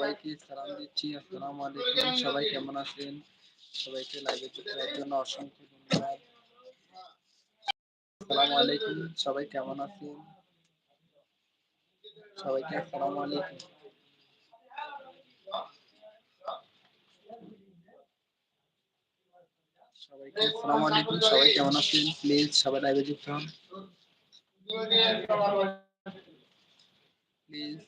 সবাইকে সালাম দিচ্ছি, আসসালামু আলাইকুম। সবাই কেমন আছেন? সবাইকে লাইভে যুক্ত জন্য অসংখ্য ধন্যবাদ। আসসালামু আলাইকুম। সবাই কেমন আছেন? সবাইকে আসসালামু আলাইকুম। সবাইকে আসসালামু আলাইকুম। সবাই কেমন আছেন? প্লিজ সবাই লাইভে যুক্ত হন। প্লিজ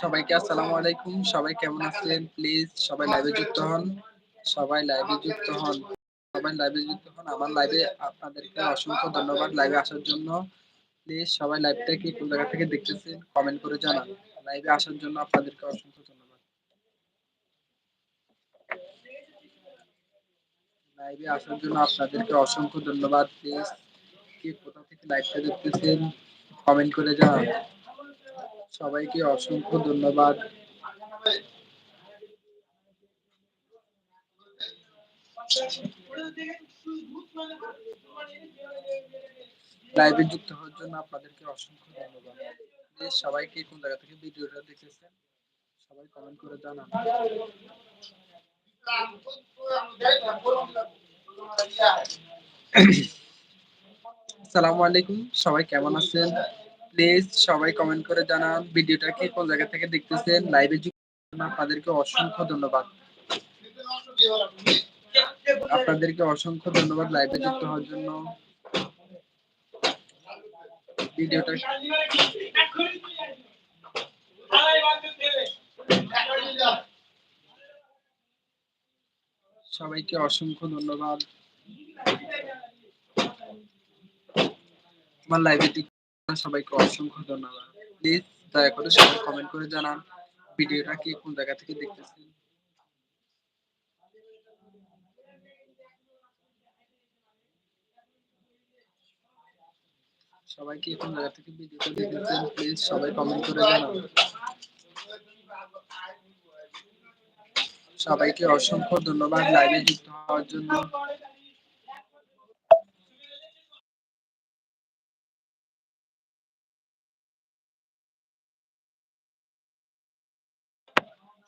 সবাইকে আসসালামু আলাইকুম। সবাই কেমন আছেন? প্লিজ সবাই লাইভে যুক্ত হন। সবাই লাইভে যুক্ত হন। সবাই লাইভে যুক্ত হন। আমার লাইভে আপনাদেরকে অসংখ্য ধন্যবাদ লাইভে আসার জন্য। প্লিজ সবাই লাইভটা কি কোন জায়গা থেকে দেখতেছেন? কমেন্ট করে জানান। লাইভে আসার জন্য আপনাদেরকে অসংখ্য ধন্যবাদ। লাইভে আসার জন্য আপনাদেরকে অসংখ্য ধন্যবাদ। প্লিজ কে কোথা থেকে লাইভটা দেখতেছেন? কমেন্ট করে জানান। সবাইকে অসংখ্য ধন্যবাদ। লাইভে যুক্ত হওয়ার জন্য আপনাদেরকে অসংখ্য ধন্যবাদ। সবাইকে কোন জায়গা থেকে ভিডিওটা দেখেছেন, সবাই কমেন্ট করে জানান। আসসালামু আলাইকুম, সবাই কেমন আছেন? প্লিজ সবাই কমেন্ট করে জানান ভিডিওটা কি কোন জায়গা থেকে দেখতেছেন লাইভে যুক্ত আপনাদেরকে অসংখ্য ধন্যবাদ। আপনাদেরকে অসংখ্য ধন্যবাদ লাইভে যুক্ত হওয়ার জন্য। ভিডিওটা সবাইকে অসংখ্য ধন্যবাদ। আমার লাইভে সবাইকে অসংখ্য ধন্যবাদ। প্লিজ দয়া করে সবাই কমেন্ট করে জানান, ভিডিওটা কি কোন জায়গা থেকে দেখতেছেন? সবাইকে কোন জায়গা থেকে ভিডিওটা দেখতেছেন? প্লিজ সবাই কমেন্ট করে জানান। সবাইকে অসংখ্য ধন্যবাদ। লাইভে যুক্ত হওয়ার জন্য।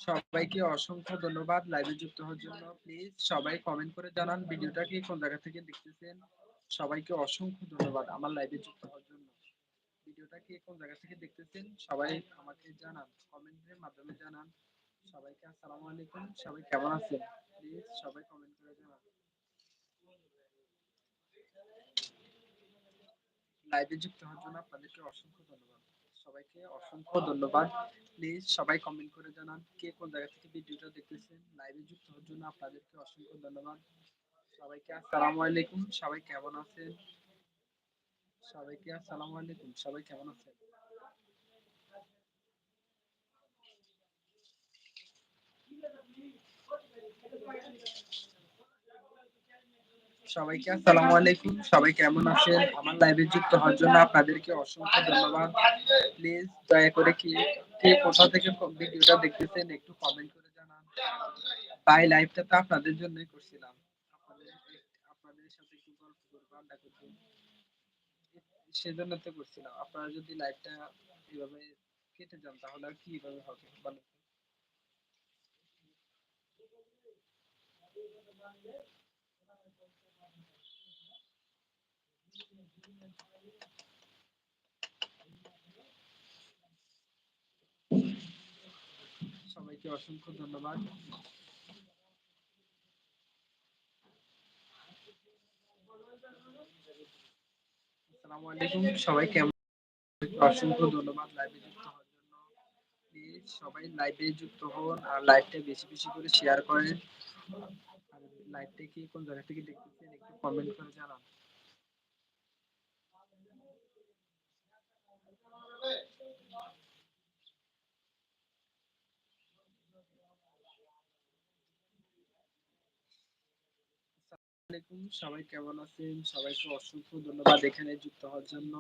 সবাইকে অসংখ্য ধন্যবাদ লাইভে যুক্ত হওয়ার জন্য। প্লিজ সবাই কমেন্ট করে জানান ভিডিওটা কি কোন জায়গা থেকে দেখতেছেন। সবাইকে অসংখ্য ধন্যবাদ আমার লাইভে যুক্ত হওয়ার জন্য। ভিডিওটা কি কোন জায়গা থেকে দেখতেছেন সবাই আমাকে জানান কমেন্টের মাধ্যমে জানান। সবাইকে আসসালামু আলাইকুম, সবাই কেমন আছেন? প্লিজ সবাই কমেন্ট করে জানান। লাইভে যুক্ত হওয়ার জন্য আপনাদেরকে অসংখ্য ধন্যবাদ। সবাইকে অসংখ্য ধন্যবাদ। প্লিজ সবাই কমেন্ট করে জানান কে কোন জায়গা থেকে ভিডিওটা দেখতেছেন। লাইভে যুক্ত হওয়ার জন্য আপনাদেরকে অসংখ্য ধন্যবাদ। সবাইকে আসসালামু আলাইকুম। সবাই কেমন আছেন? সবাইকে আসসালামু আলাইকুম। সবাই কেমন আছেন? সবাইকে আসসালামু আলাইকুম। সবাই কেমন আছেন? আমার লাইভে যুক্ত হওয়ার জন্য আপনাদেরকে অসংখ্য ধন্যবাদ। প্লিজ দয়া করে কি, কে কোথা থেকে ভিডিওটা দেখতেছেন একটু কমেন্ট করে জানান। ভাই লাইভটা তো আপনাদের জন্যই করছিলাম। আপনাদের সাথে সেজন্য তো করছিলাম। আপনারা যদি লাইভটা এভাবে কেটে যান, তাহলে আর কীভাবে হবে? বলেন। সবাইকে অসংখ্য ধন্যবাদ। আসসালামু আলাইকুম, সবাই কেমন? অসংখ্য ধন্যবাদ লাইভে যুক্ত হওয়ার জন্য। প্লিজ সবাই লাইভে যুক্ত হন আর লাইভটা বেশি বেশি করে শেয়ার করেন। আর লাইভটা কি কোন জায়গা থেকে দেখতেছেন একটু কমেন্ট করে জানান। সবাই কেমন আছেন? সবাইকে অসংখ্য ধন্যবাদ এখানে যুক্ত হওয়ার জন্য।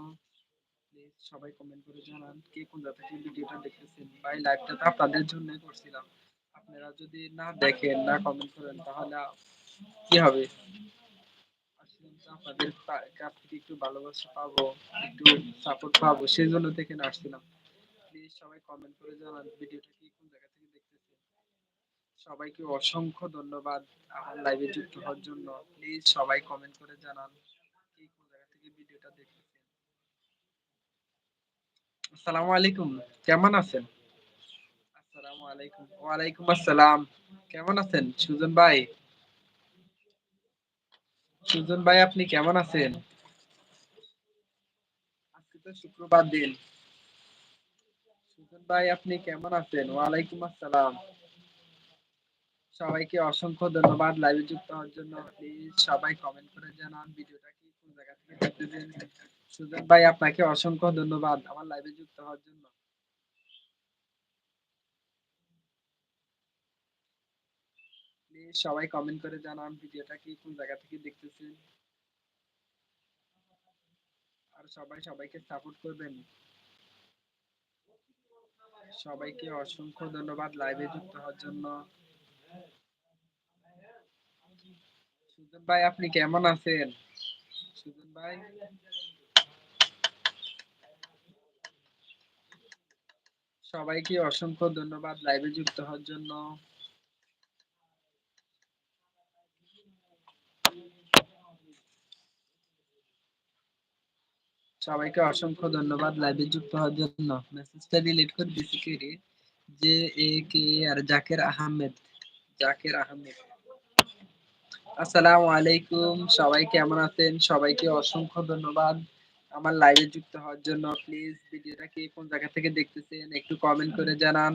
প্লিজ সবাই কমেন্ট করে জানান, কে কোন জায়গা থেকে ভিডিওটা দেখতেছেন? লাইভটা তো আপনাদের জন্যই করছিলাম। আপনারা যদি না দেখেন, না কমেন্ট করেন, তাহলে কি হবে? আসলে তো আপনাদের পা- কাছ থেকে একটু ভালোবাসা পাবো, একটু সাপোর্ট পাবো সেই জন্য থেকে আসছিলাম। প্লিজ সবাই কমেন্ট করে জানান ভিডিওটা কি, কোন জায়গা থেকে দেখতেছেন? সবাইকে অসংখ্য ধন্যবাদ আমার লাইভে যুক্ত হওয়ার জন্য। প্লিজ সবাই কমেন্ট করে জানান কি, কোন জায়গা থেকে ভিডিওটা দেখতেছেন? আসসালামু আলাইকুম, কেমন আছেন? আসসালামু আলাইকুম, ওয়ালাইকুম আসসালাম, কেমন আছেন সুজন ভাই? সুজন ভাই, আপনি কেমন আছেন? আজকে তো শুক্রবার দিন। সুজন ভাই, আপনি কেমন আছেন? ওয়ালাইকুম আসসালাম। সবাইকে অসংখ্য ধন্যবাদ লাইভে যুক্ত হওয়ার জন্য। প্লিজ সবাই কমেন্ট করে জানান ভিডিওটা কি, কোন জায়গা থেকে দেখতেছেন সুজন ভাই, আপনাকে অসংখ্য ধন্যবাদ আমার লাইভে যুক্ত হওয়ার জন্য। সবাই কমেন্ট করে জানান ভিডিওটা কি কোন জায়গা থেকে দেখতেছেন। আর সবাই সবাইকে সাপোর্ট করবেন। সবাইকে অসংখ্য ধন্যবাদ লাইভে যুক্ত হওয়ার জন্য। সুজন ভাই, আপনি কেমন আছেন? সুজন ভাই? সবাইকে অসংখ্য ধন্যবাদ লাইভে যুক্ত হওয়ার জন্য। সবাইকে অসংখ্য ধন্যবাদ লাইভে যুক্ত হওয়ার জন্য। মেসেজটা ডিলিট করে দিছি কে রে যে এ কে আর জাকের আহমেদ। জাকের আহমেদ। আসসালামু আলাইকুম। সবাই কেমন আছেন? সবাইকে অসংখ্য ধন্যবাদ। আমার লাইভে যুক্ত হওয়ার জন্য প্লিজ ভিডিওটা কে কোন জায়গা থেকে দেখতেছেন একটু কমেন্ট করে জানান।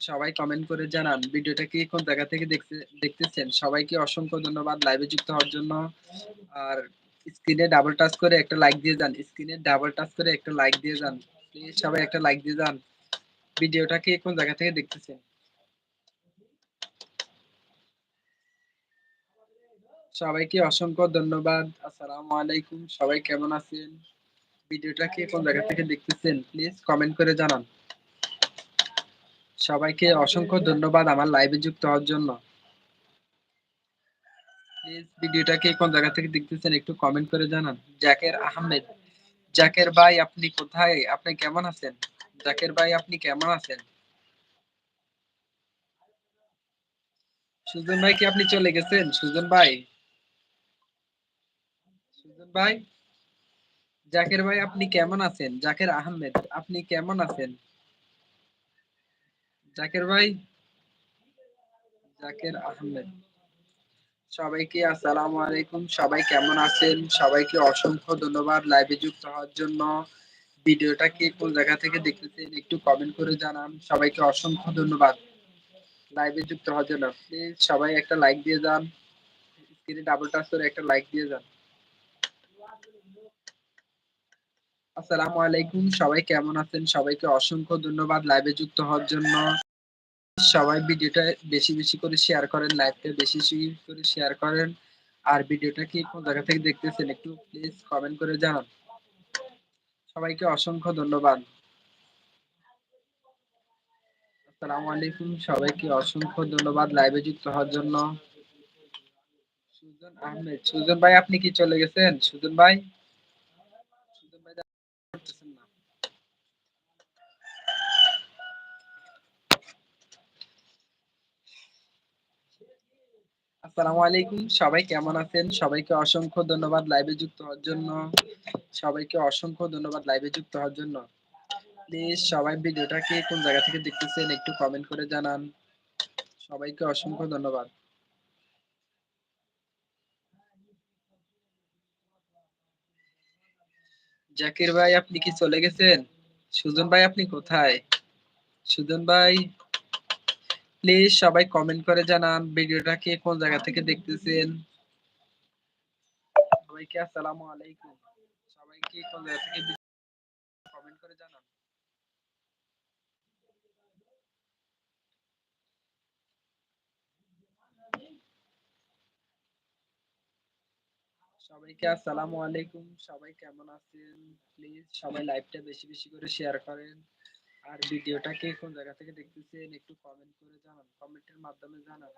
সবাই কমেন্ট করে জানান ভিডিওটা কি কোন জায়গা থেকে দেখতে দেখতেছেন। সবাইকে অসংখ্য ধন্যবাদ লাইভে যুক্ত হওয়ার জন্য। আর স্ক্রিনে ডাবল টাচ করে একটা লাইক দিয়ে যান। স্ক্রিনে ডাবল টাচ করে একটা লাইক দিয়ে যান। প্লিজ সবাই একটা লাইক দিয়ে যান। ভিডিওটা কি কোন জায়গা থেকে দেখতেছেন? সবাইকে অসংখ্য ধন্যবাদ। আসসালামু আলাইকুম। সবাই কেমন আছেন? ভিডিওটা কে কোন জায়গা থেকে দেখতেছেন? প্লিজ কমেন্ট করে জানান। সবাইকে অসংখ্য ধন্যবাদ আমার লাইভে যুক্ত হওয়ার জন্য। প্লিজ ভিডিওটা কে কোন জায়গা থেকে দেখতেছেন একটু কমেন্ট করে জানান। জাকের আহমেদ। জাকের ভাই, আপনি কোথায়? আপনি কেমন আছেন? জাকের ভাই, আপনি কেমন আছেন? সুজন ভাই কি আপনি চলে গেছেন? সুজন ভাই? সুজন ভাই? জাকের ভাই, আপনি কেমন আছেন? জাকের আহমেদ, আপনি কেমন আছেন? জাকের ভাই? জাকের আহমেদ। সবাইকে আসসালামু আলাইকুম। সবাই কেমন আছেন? সবাইকে অসংখ্য ধন্যবাদ লাইভে যুক্ত হওয়ার জন্য। ভিডিওটা কে কোন জায়গা থেকে দেখতেছেন একটু কমেন্ট করে জানান। সবাইকে অসংখ্য ধন্যবাদ লাইভে যুক্ত হওয়ার জন্য। প্লিজ সবাই একটা লাইক দিয়ে যান। স্ক্রিনে ডাবল টাচ করে একটা লাইক দিয়ে যান। আসসালামু আলাইকুম। সবাই কেমন আছেন? সবাইকে অসংখ্য ধন্যবাদ লাইভে যুক্ত হওয়ার জন্য। সবাই ভিডিওটা বেশি বেশি করে শেয়ার করেন লাইভটা বেশি বেশি করে শেয়ার করেন। আর ভিডিওটা কি কোন জায়গা থেকে দেখতেছেন একটু প্লিজ কমেন্ট করে জানান। সবাইকে অসংখ্য ধন্যবাদ। আসসালামু আলাইকুম, সবাইকে অসংখ্য ধন্যবাদ লাইভে যুক্ত হওয়ার জন্য। সুজন আহমেদ, সুজন ভাই আপনি কি চলে গেছেন? সুজন ভাই সুজন ভাই করতেছেন না আসসালামু আলাইকুম। সবাই কেমন আছেন? সবাইকে অসংখ্য ধন্যবাদ লাইভে যুক্ত হওয়ার জন্য। সবাইকে অসংখ্য ধন্যবাদ লাইভে যুক্ত হওয়ার জন্য। প্লিজ সবাই ভিডিওটা কে কোন জায়গা থেকে দেখতেছেন একটু কমেন্ট করে জানান। সবাইকে অসংখ্য ধন্যবাদ। জাকির ভাই, আপনি কি চলে গেছেন? সুজন ভাই, আপনি কোথায়? সুজন ভাই প্লিজ সবাই কমেন্ট করে জানান ভিডিওটা কে কোন জায়গা থেকে দেখতেছেন। সবাইকে আসসালামু আলাইকুম। সবাইকে কোন জায়গা থেকে কমেন্ট করে জানান। সবাইকে আসসালামু আলাইকুম। সবাই কেমন আছেন? প্লিজ সবাই লাইভটা বেশি বেশি করে শেয়ার করেন। আর ভিডিওটা কে কোন জায়গা থেকে দেখতেছেন একটু কমেন্ট করে জানান কমেন্টের মাধ্যমে জানান।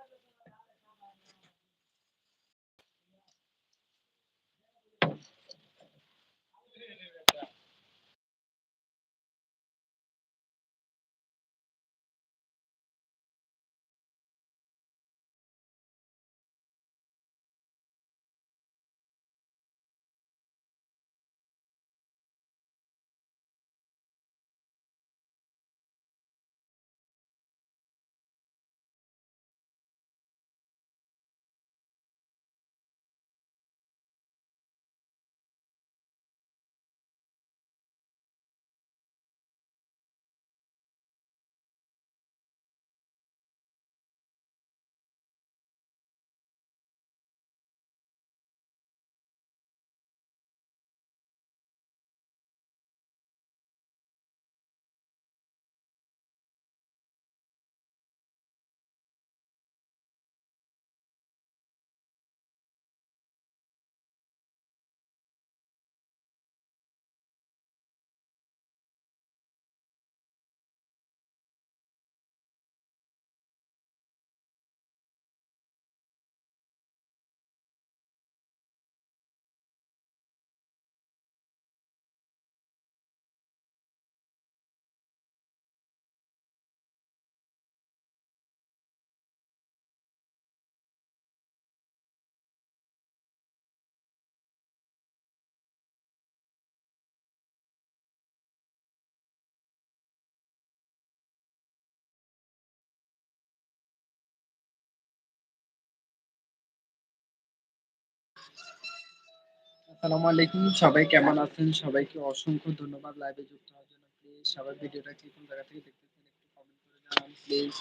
আসসালামু আলাইকুম, সবাই কেমন আছেন? সবাইকে অসংখ্য ধন্যবাদ লাইভে যুক্ত হওয়ার জন্য। প্লিজ সবাই ভিডিওটা কি কোন জায়গা থেকে দেখতেছেন একটু কমেন্ট করে জানান প্লিজ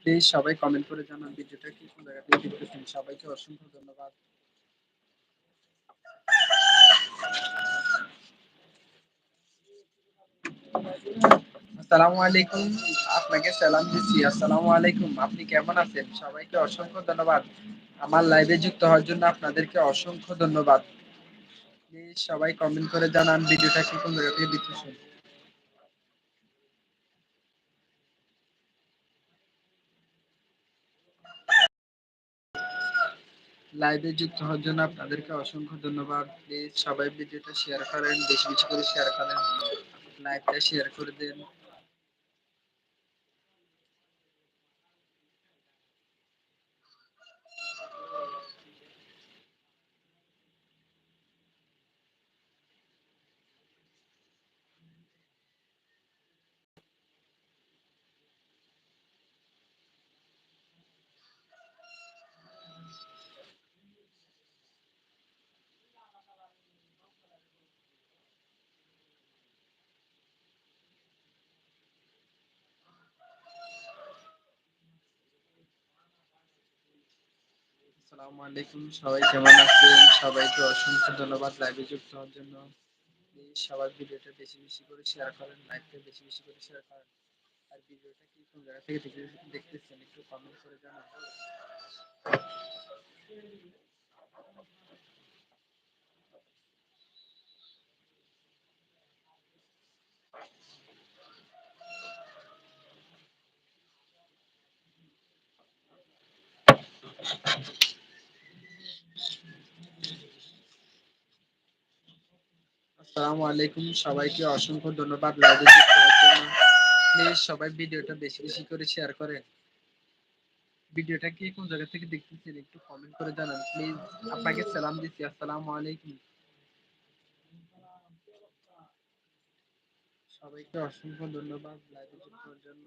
প্লিজ সবাই কমেন্ট করে জানান ভিডিওটা কি কোন জায়গা থেকে দেখতেছেন। সবাইকে অসংখ্য ধন্যবাদ। আসসালামু আলাইকুম আপনাকে সালাম দিচ্ছি। আসসালামু আলাইকুম আপনি কেমন আছেন? সবাইকে অসংখ্য ধন্যবাদ। আমার লাইভে যুক্ত হওয়ার জন্য আপনাদেরকে অসংখ্য ধন্যবাদ। সবাই কমেন্ট করে জানান ভিডিওটা কি কোন জায়গা লাইভে যুক্ত হওয়ার জন্য আপনাদেরকে অসংখ্য ধন্যবাদ। প্লিজ সবাই ভিডিওটা শেয়ার করেন, বেশি বেশি করে শেয়ার করেন। লাইভটা শেয়ার করে দেন। আসসালামু আলাইকুম, সবাই কেমন আছেন? সবাইকে অসংখ্য ধন্যবাদ লাইভে যুক্ত হওয়ার জন্য। প্লিজ সবার ভিডিওটা বেশি বেশি করে শেয়ার করেন লাইভটা বেশি বেশি করে শেয়ার করেন। আর ভিডিওটা কি কোন জায়গা থেকে দেখতেছেন, একটু কমেন্ট করে জানান। আসসালামু আলাইকুম। সবাইকে অসংখ্য ধন্যবাদ লাইভে যুক্ত হওয়ার জন্য। প্লিজ সবাই ভিডিওটা বেশি বেশি করে শেয়ার করেন। ভিডিওটা কি কোন জায়গা থেকে দেখতেছেন একটু কমেন্ট করে জানান। প্লিজ আপনাকে সালাম দিচ্ছি। আসসালামু আলাইকুম। সবাইকে অসংখ্য ধন্যবাদ লাইভে যুক্ত হওয়ার জন্য।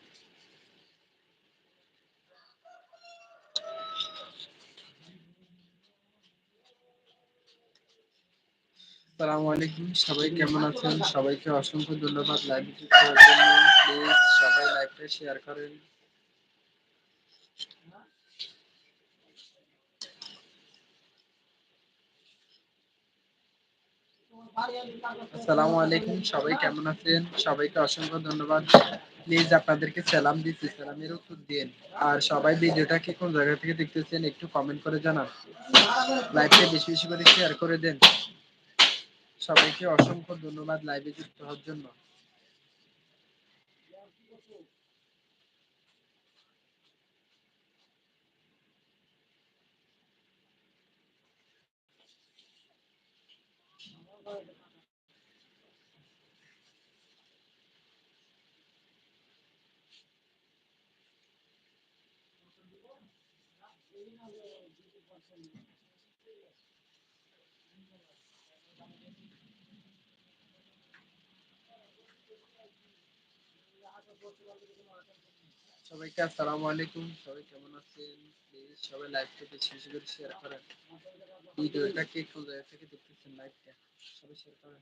আসসালামু আলাইকুম। সবাই কেমন আছেন? সবাইকে অসংখ্য ধন্যবাদ লাইভ হওয়ার জন্য। প্লিজ সবাই লাইভটা শেয়ার করেন। আসসালামু আলাইকুম। সবাই কেমন আছেন? সবাইকে অসংখ্য ধন্যবাদ। প্লিজ আপনাদেরকে সালাম দিচ্ছি। সালামের উত্তর দিন। আর সবাই ভিডিওটা কি কোন জায়গা থেকে দেখতেছেন একটু কমেন্ট করে জানান। লাইভটা বেশি বেশি করে শেয়ার করে দেন। সবাইকে অসংখ্য ধন্যবাদ লাইভে যুক্ত হওয়ার জন্য। সবাইকে আসসালামু আলাইকুম। সবাই কেমন আছেন? প্লিজ সবাই লাইভটা বেশি বেশি করে শেয়ার করেন। ভিডিওটা কে জায়গা থেকে দেখতেছেন লাইভটা সবাই শেয়ার করেন।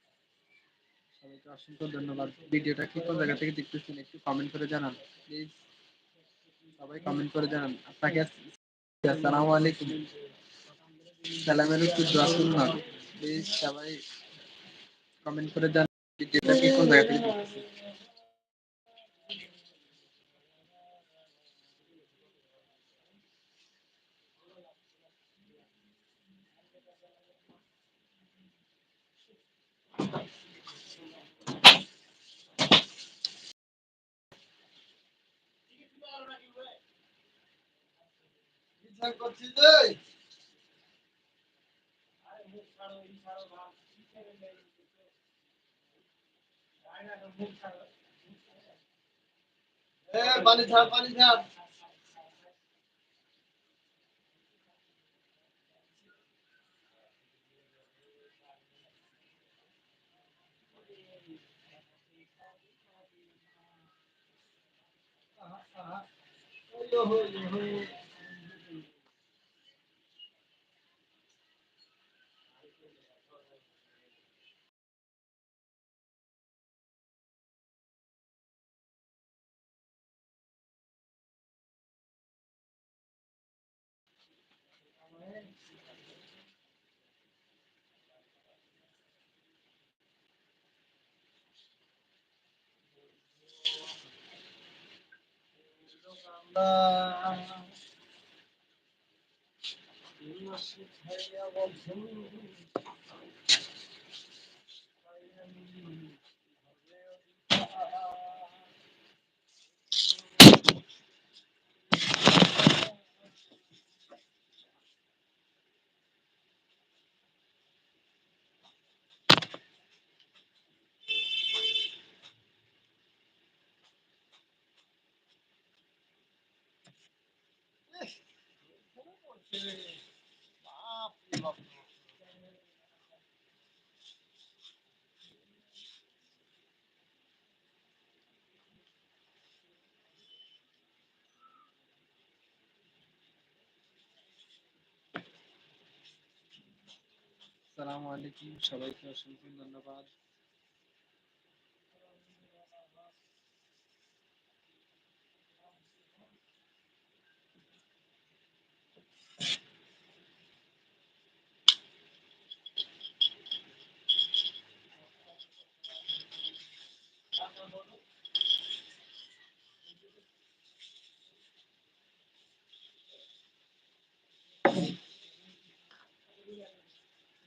সবাইকে অসংখ্য ধন্যবাদ। ভিডিওটা কি কোন জায়গা থেকে দেখতেছেন একটু কমেন্ট করে জানান প্লিজ সবাই কমেন্ট করে জানান। আপনাকে আসসালামু আলাইকুম। সালামের উত্তর দোয়া করুন প্লিজ সবাই কমেন্ট করে জানান ভিডিওটা কি কোন জায়গা থেকে দেখতেছেন। পানি ছাড় পানি ছাড়। ওই হো হো আসসালামু আলাইকুম সবাইকে অসংখ্য ধন্যবাদ